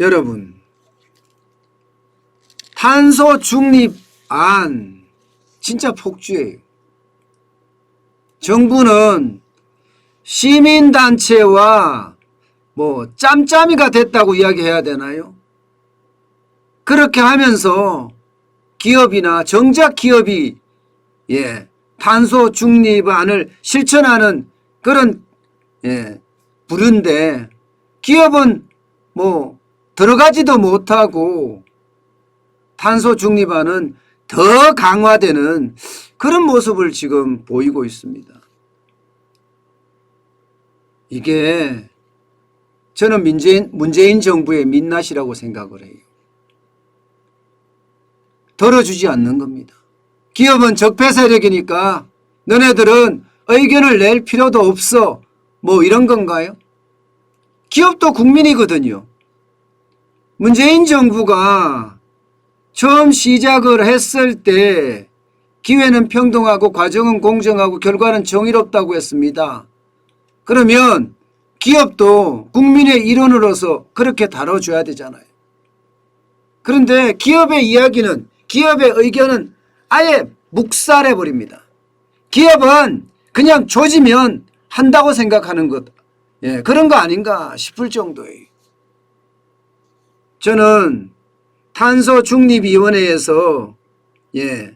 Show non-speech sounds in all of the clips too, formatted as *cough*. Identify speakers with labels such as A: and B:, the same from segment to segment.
A: 여러분 탄소 중립 안 진짜 폭주예요. 정부는 시민단체와 뭐 짬짬이가 됐다고 이야기해야 되나요? 그렇게 하면서 기업이나 정작 기업이 예, 탄소 중립안을 실천하는 그런 예, 부류인데 기업은 뭐 들어가지도 못하고 탄소 중립안은 더 강화되는 그런 모습을 지금 보이고 있습니다. 이게 저는 문재인, 문재인 정부의 민낯이라고 생각을 해요. 덜어주지 않는 겁니다. 기업은 적폐 세력이니까 너네들은 의견을 낼 필요도 없어. 뭐 이런 건가요? 기업도 국민이거든요. 문재인 정부가 처음 시작을 했을 때 기회는 평등하고 과정은 공정하고 결과는 정의롭다고 했습니다. 그러면 기업도 국민의 일원으로서 그렇게 다뤄줘야 되잖아요. 그런데 기업의 이야기는 기업의 의견은 아예 묵살해 버립니다. 기업은 그냥 조지면 한다고 생각하는 것, 예, 그런 거 아닌가 싶을 정도예요. 저는 탄소 중립위원회에서 예,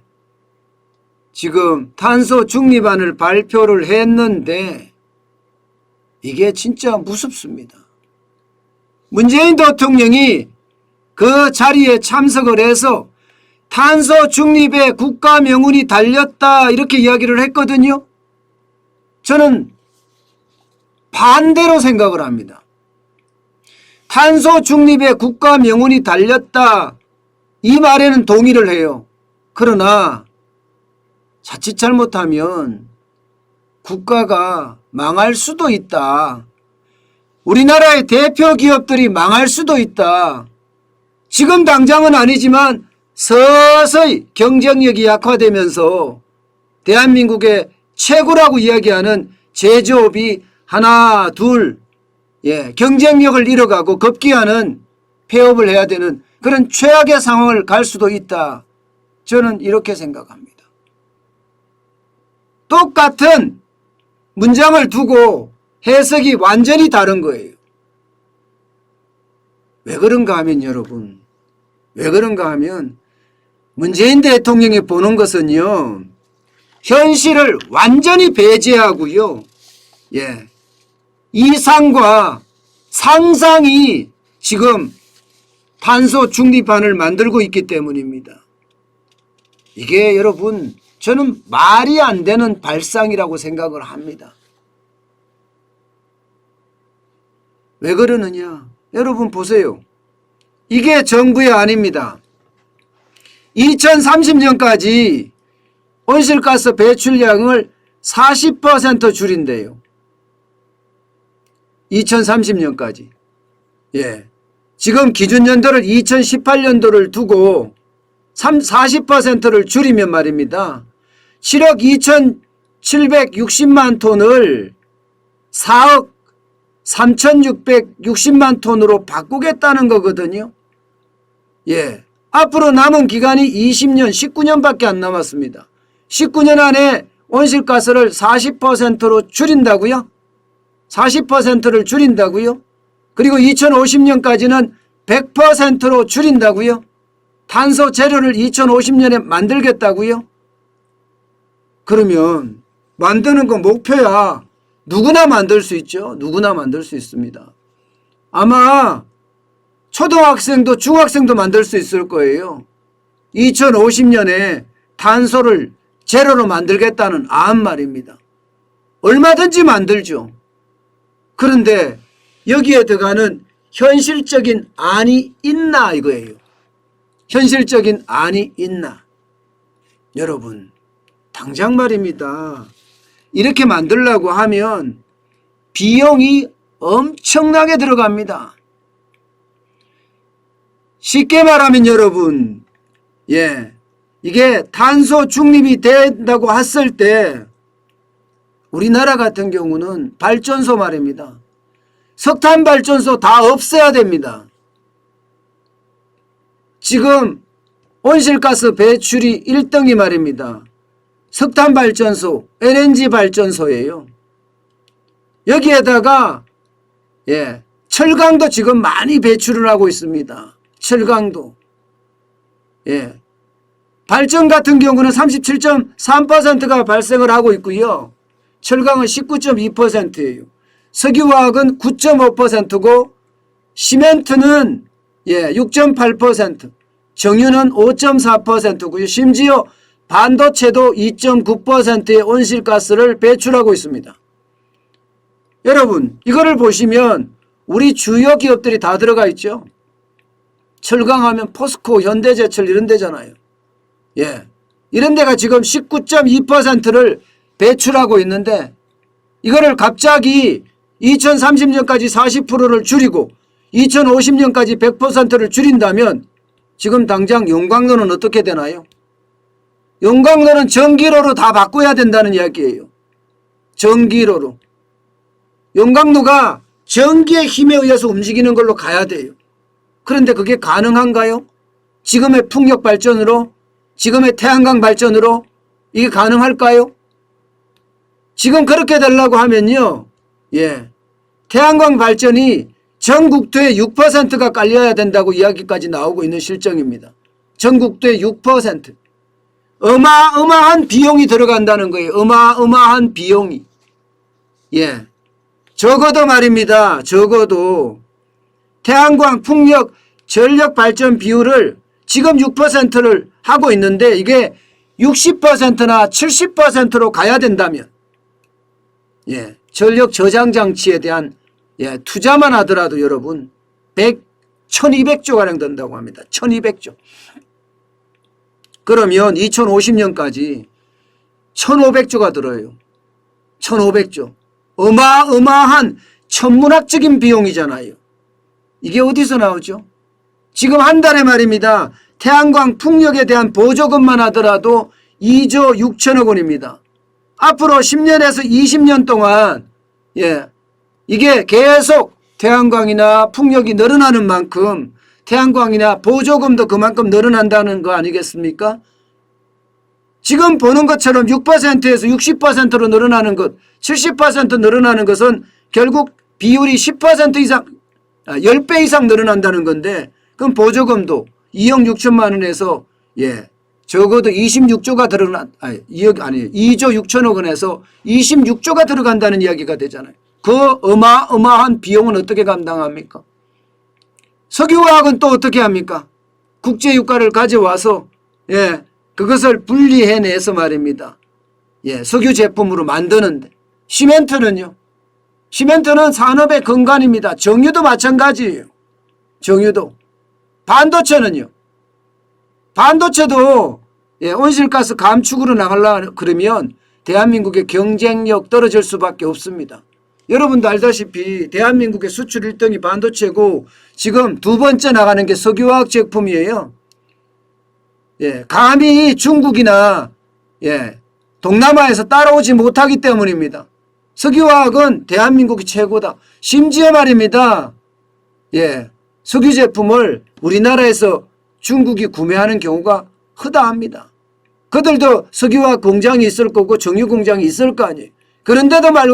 A: 지금 탄소 중립안을 발표를 했는데 이게 진짜 무섭습니다. 문재인 대통령이 그 자리에 참석을 해서 탄소 중립에 국가 명운이 달렸다 이렇게 이야기를 했거든요. 저는 반대로 생각을 합니다. 탄소 중립에 국가 명운이 달렸다 이 말에는 동의를 해요. 그러나 자칫 잘못하면 국가가 망할 수도 있다. 우리나라의 대표 기업들이 망할 수도 있다. 지금 당장은 아니지만 서서히 경쟁력이 약화되면서 대한민국의 최고라고 이야기하는 제조업이 하나, 둘, 예, 경쟁력을 잃어가고 급기야는 폐업을 해야 되는 그런 최악의 상황을 갈 수도 있다. 저는 이렇게 생각합니다. 똑같은 문장을 두고 해석이 완전히 다른 거예요. 왜 그런가 하면 여러분, 왜 그런가 하면 문재인 대통령이 보는 것은요, 현실을 완전히 배제하고요, 예, 이상과 상상이 지금 탄소 중립안을 만들고 있기 때문입니다. 이게 여러분, 저는 말이 안 되는 발상이라고 생각을 합니다. 왜 그러느냐? 여러분 보세요. 이게 정부의 아닙니다. 2030년까지 온실가스 배출량을 40% 줄인대요. 2030년까지. 예. 지금 기준 연도를 2018년도를 두고 40%를 줄이면 말입니다. 7억 2,760만 톤을 4억 3,660만 톤으로 바꾸겠다는 거거든요. 예. 앞으로 남은 기간이 20년, 19년밖에 안 남았습니다. 19년 안에 온실가스를 40%로 줄인다고요? 40%를 줄인다고요? 그리고 2050년까지는 100%로 줄인다고요? 탄소 재료를 2050년에 만들겠다고요? 그러면 만드는 거 목표야. 누구나 만들 수 있죠. 누구나 만들 수 있습니다. 아마 초등학생도 중학생도 만들 수 있을 거예요. 2050년에 탄소를 제로로 만들겠다는 암 말입니다. 얼마든지 만들죠. 그런데 여기에 들어가는 현실적인 안이 있나 이거예요. 현실적인 안이 있나. 여러분, 당장 말입니다. 이렇게 만들려고 하면 비용이 엄청나게 들어갑니다. 쉽게 말하면 여러분, 예, 이게 탄소 중립이 된다고 했을 때 우리나라 같은 경우는 발전소 말입니다. 석탄 발전소 다 없애야 됩니다. 지금 온실가스 배출이 1등이 말입니다. 석탄 발전소, LNG 발전소예요. 여기에다가 예, 철강도 지금 많이 배출을 하고 있습니다. 철강도. 예. 발전 같은 경우는 37.3%가 발생을 하고 있고요. 철강은 19.2%예요. 석유화학은 9.5%고 시멘트는 예, 6.8%, 정유는 5.4%고요. 심지어 반도체도 2.9%의 온실가스를 배출하고 있습니다. 여러분, 이거를 보시면 우리 주요 기업들이 다 들어가 있죠. 철강하면 포스코, 현대제철 이런 데잖아요. 예. 이런 데가 지금 19.2%를 배출하고 있는데 이거를 갑자기 2030년까지 40%를 줄이고 2050년까지 100%를 줄인다면 지금 당장 용광로는 어떻게 되나요? 용광로는 전기로로 다 바꿔야 된다는 이야기예요. 전기로로. 용광로가 전기의 힘에 의해서 움직이는 걸로 가야 돼요. 그런데 그게 가능한가요? 지금의 풍력 발전으로, 지금의 태양광 발전으로 이게 가능할까요? 지금 그렇게 되려고 하면요, 예, 태양광 발전이 전국도의 6%가 깔려야 된다고 이야기까지 나오고 있는 실정입니다. 전국도의 6%. 어마어마한 비용이 들어간다는 거예요. 어마어마한 비용이. 예. 적어도 말입니다. 적어도 태양광, 풍력, 전력 발전 비율을 지금 6%를 하고 있는데 이게 60%나 70%로 가야 된다면 예, 전력 저장 장치에 대한 예, 투자만 하더라도 여러분 100, 1200조 가량 든다고 합니다. 1200조. 그러면 2050년까지 1500조가 들어요. 1500조. 어마어마한 천문학적인 비용이잖아요. 이게 어디서 나오죠? 지금 한 달에 말입니다. 태양광 풍력에 대한 보조금만 하더라도 2조 6천억 원입니다. 앞으로 10년에서 20년 동안 예 이게 계속 태양광이나 풍력이 늘어나는 만큼 태양광이나 보조금도 그만큼 늘어난다는 거 아니겠습니까? 지금 보는 것처럼 6%에서 60%로 늘어나는 것, 70% 늘어나는 것은 결국 비율이 10% 이상, 아, 10배 이상 늘어난다는 건데, 그럼 보조금도 2억 6천만 원에서, 예, 적어도 26조가 들어간, 아니, 2억, 아니, 2조 6천억 원에서 26조가 들어간다는 이야기가 되잖아요. 그 어마어마한 비용은 어떻게 감당합니까? 석유화학은 또 어떻게 합니까? 국제유가를 가져와서, 예, 그것을 분리해내서 말입니다. 예, 석유 제품으로 만드는데 시멘트는요. 시멘트는 산업의 근간입니다. 정유도 마찬가지예요. 정유도. 반도체는요. 반도체도 예, 온실가스 감축으로 나가려 그러면 대한민국의 경쟁력 떨어질 수밖에 없습니다. 여러분도 알다시피 대한민국의 수출 1등이 반도체고 지금 두 번째 나가는 게 석유화학 제품이에요. 예, 감히 중국이나 예, 동남아에서 따라오지 못하기 때문입니다. 석유화학은 대한민국이 최고다. 심지어 말입니다. 예, 석유 제품을 우리나라에서 중국이 구매하는 경우가 허다합니다. 그들도 석유화학 공장이 있을 거고 정유 공장이 있을 거 아니에요. 그런데도 말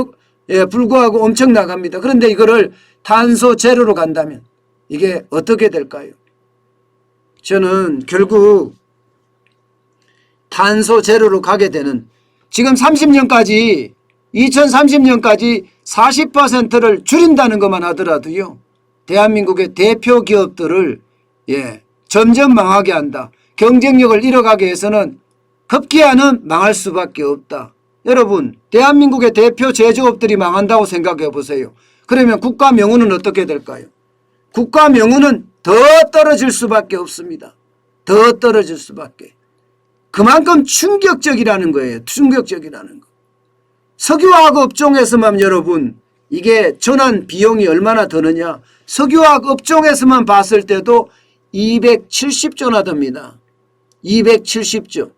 A: 예, 불구하고 엄청 나갑니다. 그런데 이거를 탄소 제로로 간다면 이게 어떻게 될까요? 저는 결국 탄소 제로로 가게 되는 지금 30년까지 2030년까지 40%를 줄인다는 것만 하더라도요. 대한민국의 대표 기업들을 예, 점점 망하게 한다. 경쟁력을 잃어가게 해서는 급기야는 망할 수밖에 없다. 여러분, 대한민국의 대표 제조업들이 망한다고 생각해 보세요. 그러면 국가 명운은 어떻게 될까요? 국가 명운은 더 떨어질 수밖에 없습니다. 더 떨어질 수밖에. 그만큼 충격적이라는 거예요. 충격적이라는 거. 석유화학 업종에서만 여러분 이게 전환 비용이 얼마나 드느냐. 석유화학 업종에서만 봤을 때도 270조나 듭니다. 270조.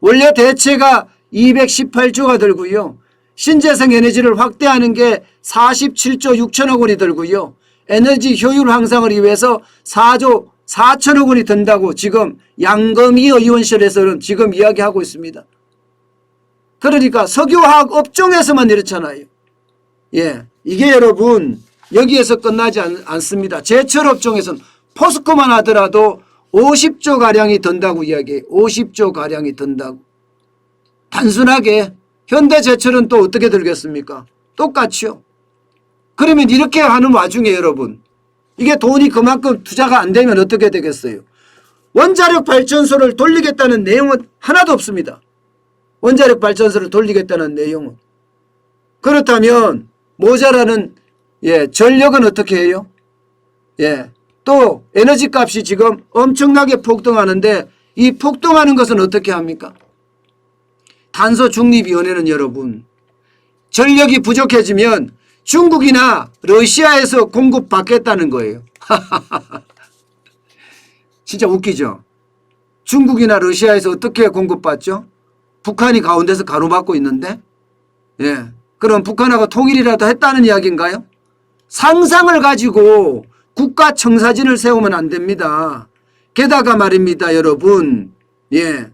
A: 원래 대체가 218조가 들고요. 신재생 에너지를 확대하는 게 47조 6천억 원이 들고요. 에너지 효율 향상을 위해서 4조 4천억 원이 든다고 지금 양금희 의원실에서는 지금 이야기하고 있습니다. 그러니까 석유화학 업종에서만 이렇잖아요. 예. 이게 여러분 여기에서 끝나지 않, 않습니다. 제철 업종에서는 포스코만 하더라도 50조 가량이 든다고 이야기해요. 50조 가량이 든다고. 단순하게 현대제철은 또 어떻게 들겠습니까? 똑같이요. 그러면 이렇게 하는 와중에 여러분 이게 돈이 그만큼 투자가 안 되면 어떻게 되겠어요? 원자력 발전소를 돌리겠다는 내용은 하나도 없습니다. 원자력 발전소를 돌리겠다는 내용은. 그렇다면 모자라는 예, 전력은 어떻게 해요? 예. 또 에너지 값이 지금 엄청나게 폭등하는데 이 폭등하는 것은 어떻게 합니까? 탄소 중립위원회는 여러분 전력이 부족해지면 중국이나 러시아에서 공급받겠다는 거예요. *laughs* 진짜 웃기죠? 중국이나 러시아에서 어떻게 공급받죠? 북한이 가운데서 가로막고 있는데 예. 그럼 북한하고 통일이라도 했다는 이야기인가요? 상상을 가지고 국가 청사진을 세우면 안 됩니다. 게다가 말입니다, 여러분. 예.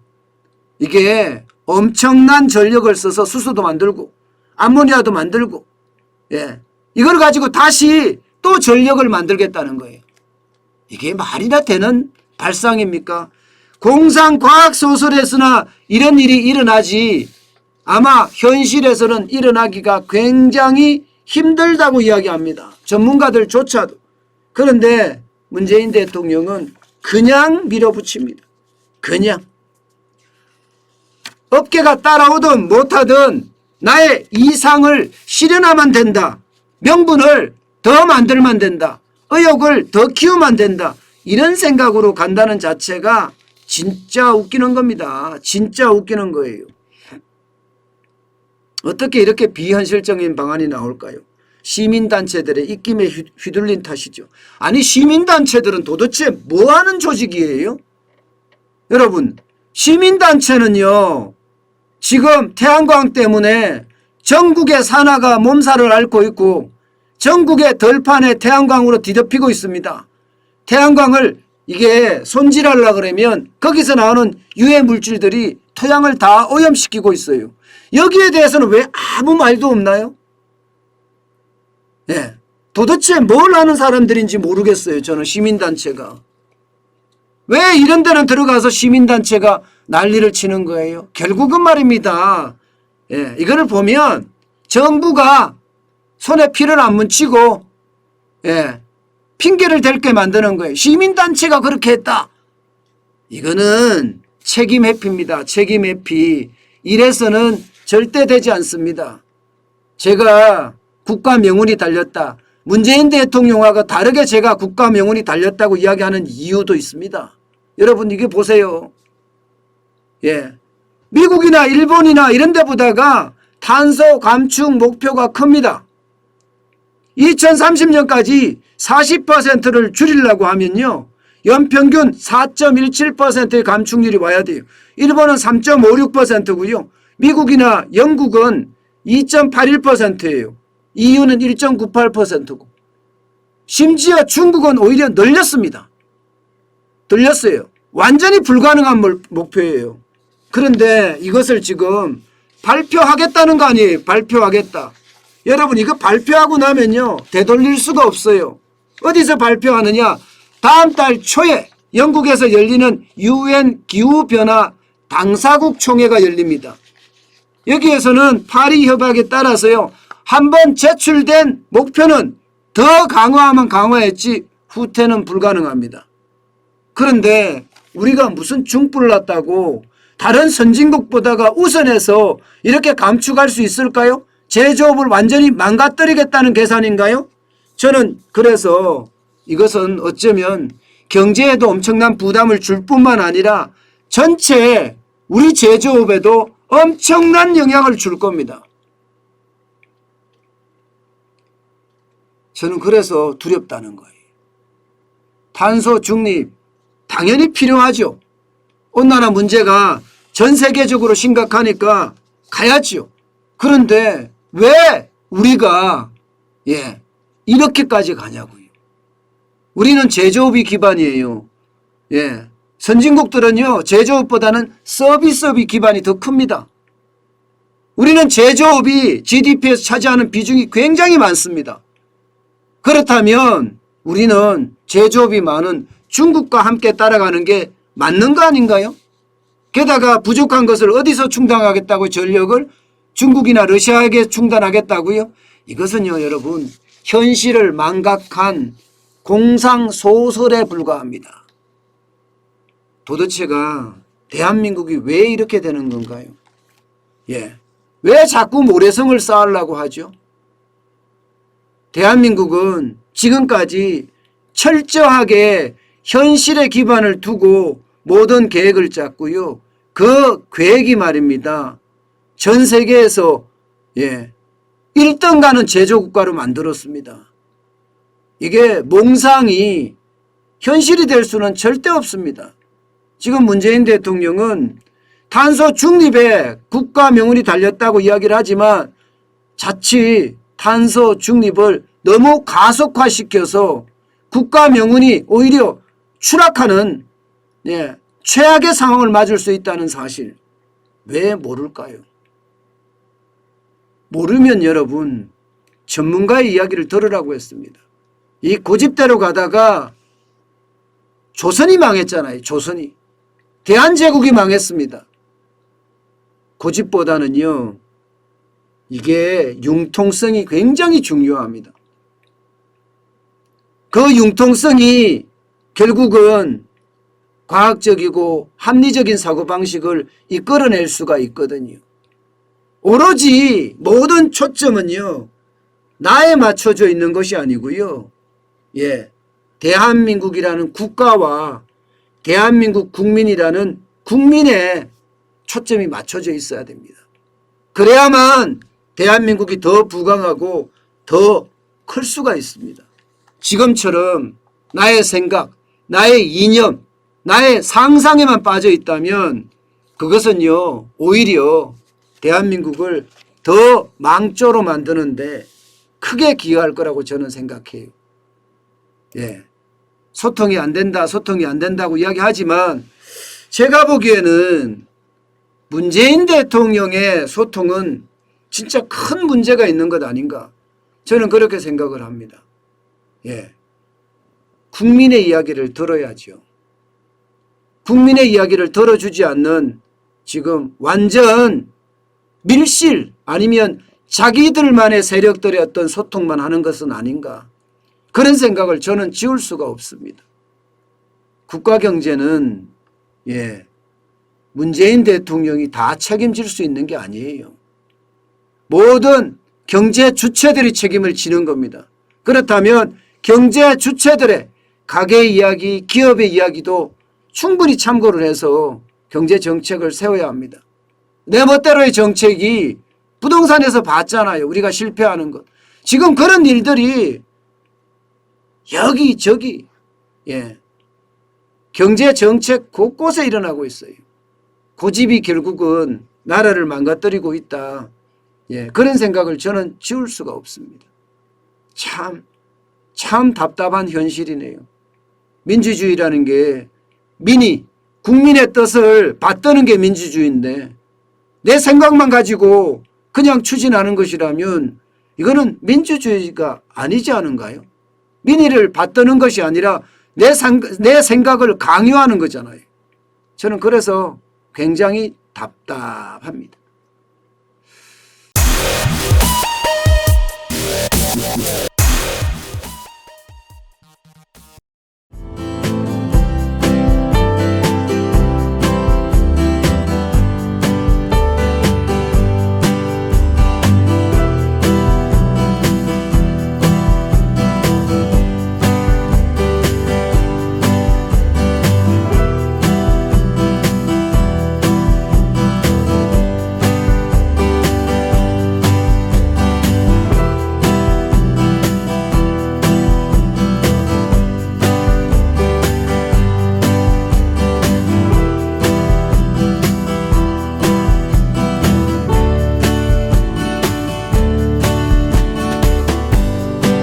A: 이게 엄청난 전력을 써서 수소도 만들고 암모니아도 만들고 예. 이걸 가지고 다시 또 전력을 만들겠다는 거예요. 이게 말이나 되는 발상입니까? 공상 과학 소설에서나 이런 일이 일어나지 아마 현실에서는 일어나기가 굉장히 힘들다고 이야기합니다. 전문가들조차도. 그런데 문재인 대통령은 그냥 밀어붙입니다. 그냥. 업계가 따라오든 못하든 나의 이상을 실현하면 된다. 명분을 더 만들면 된다. 의욕을 더 키우면 된다. 이런 생각으로 간다는 자체가 진짜 웃기는 겁니다. 진짜 웃기는 거예요. 어떻게 이렇게 비현실적인 방안이 나올까요? 시민단체들의 입김에 휘- 휘둘린 탓이죠. 아니 시민단체들은 도대체 뭐하는 조직이에요? 여러분 시민단체는요 지금 태양광 때문에 전국의 산하가 몸살을 앓고 있고 전국의 덜판에 태양광으로 뒤덮이고 있습니다. 태양광을 이게 손질하려 그러면 거기서 나오는 유해 물질들이 토양을 다 오염시키고 있어요. 여기에 대해서는 왜 아무 말도 없나요? 예. 도대체 뭘 하는 사람들인지 모르겠어요. 저는 시민단체가. 왜 이런 데는 들어가서 시민단체가 난리를 치는 거예요? 결국은 말입니다. 예. 이거를 보면 정부가 손에 피를 안 묻히고 예. 핑계를 댈게 만드는 거예요. 시민단체가 그렇게 했다. 이거는 책임 회피입니다. 책임 회피. 이래서는 절대 되지 않습니다. 제가 국가 명운이 달렸다. 문재인 대통령하고 다르게 제가 국가 명운이 달렸다고 이야기하는 이유도 있습니다. 여러분 이게 보세요. 예. 미국이나 일본이나 이런 데보다가 탄소 감축 목표가 큽니다. 2030년까지 40%를 줄이려고 하면요. 연평균 4.17%의 감축률이 와야 돼요. 일본은 3.56%고요. 미국이나 영국은 2.81%예요. EU는 1.98%고. 심지어 중국은 오히려 늘렸습니다. 늘렸어요. 완전히 불가능한 물- 목표예요. 그런데 이것을 지금 발표하겠다는 거 아니에요. 발표하겠다. 여러분 이거 발표하고 나면요. 되돌릴 수가 없어요. 어디서 발표하느냐? 다음 달 초에 영국에서 열리는 UN 기후변화 당사국 총회가 열립니다. 여기에서는 파리 협약에 따라서요. 한 번 제출된 목표는 더 강화하면 강화했지 후퇴는 불가능합니다. 그런데 우리가 무슨 중불을 났다고 다른 선진국보다가 우선해서 이렇게 감축할 수 있을까요? 제조업을 완전히 망가뜨리겠다는 계산인가요? 저는 그래서 이것은 어쩌면 경제에도 엄청난 부담을 줄 뿐만 아니라 전체 우리 제조업에도 엄청난 영향을 줄 겁니다. 저는 그래서 두렵다는 거예요. 탄소 중립 당연히 필요하죠. 온난화 문제가 전 세계적으로 심각하니까 가야지요. 그런데 왜 우리가 예 이렇게까지 가냐고요. 우리는 제조업이 기반이에요. 예. 선진국들은요, 제조업보다는 서비스업이 기반이 더 큽니다. 우리는 제조업이 GDP에서 차지하는 비중이 굉장히 많습니다. 그렇다면 우리는 제조업이 많은 중국과 함께 따라가는 게 맞는 거 아닌가요? 게다가 부족한 것을 어디서 충당하겠다고 전력을 중국이나 러시아에게 충당하겠다고요? 이것은요, 여러분, 현실을 망각한 공상소설에 불과합니다. 도대체가 대한민국이 왜 이렇게 되는 건가요? 예. 왜 자꾸 모래성을 쌓으려고 하죠? 대한민국은 지금까지 철저하게 현실에 기반을 두고 모든 계획을 짰고요. 그 계획이 말입니다. 전 세계에서 예, 1등 가는 제조국가로 만들었습니다. 이게 몽상이 현실이 될 수는 절대 없습니다. 지금 문재인 대통령은 탄소 중립에 국가 명운이 달렸다고 이야기를 하지만 자칫 탄소 중립을 너무 가속화시켜서 국가 명운이 오히려 추락하는 예, 최악의 상황을 맞을 수 있다는 사실 왜 모를까요? 모르면 여러분 전문가의 이야기를 들으라고 했습니다. 이 고집대로 가다가 조선이 망했잖아요. 조선이. 대한제국이 망했습니다. 고집보다는요. 이게 융통성이 굉장히 중요합니다. 그 융통성이 결국은 과학적이고 합리적인 사고방식을 이끌어낼 수가 있거든요. 오로지 모든 초점은요, 나에 맞춰져 있는 것이 아니고요. 예. 대한민국이라는 국가와 대한민국 국민이라는 국민의 초점이 맞춰져 있어야 됩니다. 그래야만 대한민국이 더 부강하고 더 클 수가 있습니다. 지금처럼 나의 생각, 나의 이념, 나의 상상에만 빠져 있다면 그것은요, 오히려 대한민국을 더 망조로 만드는데 크게 기여할 거라고 저는 생각해요. 예. 소통이 안 된다, 소통이 안 된다고 이야기하지만 제가 보기에는 문재인 대통령의 소통은 진짜 큰 문제가 있는 것 아닌가. 저는 그렇게 생각을 합니다. 예. 국민의 이야기를 들어야죠. 국민의 이야기를 들어주지 않는 지금 완전 밀실 아니면 자기들만의 세력들의 어떤 소통만 하는 것은 아닌가. 그런 생각을 저는 지울 수가 없습니다. 국가 경제는 예. 문재인 대통령이 다 책임질 수 있는 게 아니에요. 모든 경제 주체들이 책임을 지는 겁니다. 그렇다면 경제 주체들의 가게 이야기, 기업의 이야기도 충분히 참고를 해서 경제 정책을 세워야 합니다. 내 멋대로의 정책이 부동산에서 봤잖아요. 우리가 실패하는 것. 지금 그런 일들이 여기 저기 예. 경제 정책 곳곳에 일어나고 있어요. 고집이 결국은 나라를 망가뜨리고 있다. 예. 그런 생각을 저는 지울 수가 없습니다. 참, 참 답답한 현실이네요. 민주주의라는 게 민이 국민의 뜻을 받드는 게 민주주의인데 내 생각만 가지고 그냥 추진하는 것이라면 이거는 민주주의가 아니지 않은가요? 민의를 받드는 것이 아니라 내, 상, 내 생각을 강요하는 거잖아요. 저는 그래서 굉장히 답답합니다. Thank you.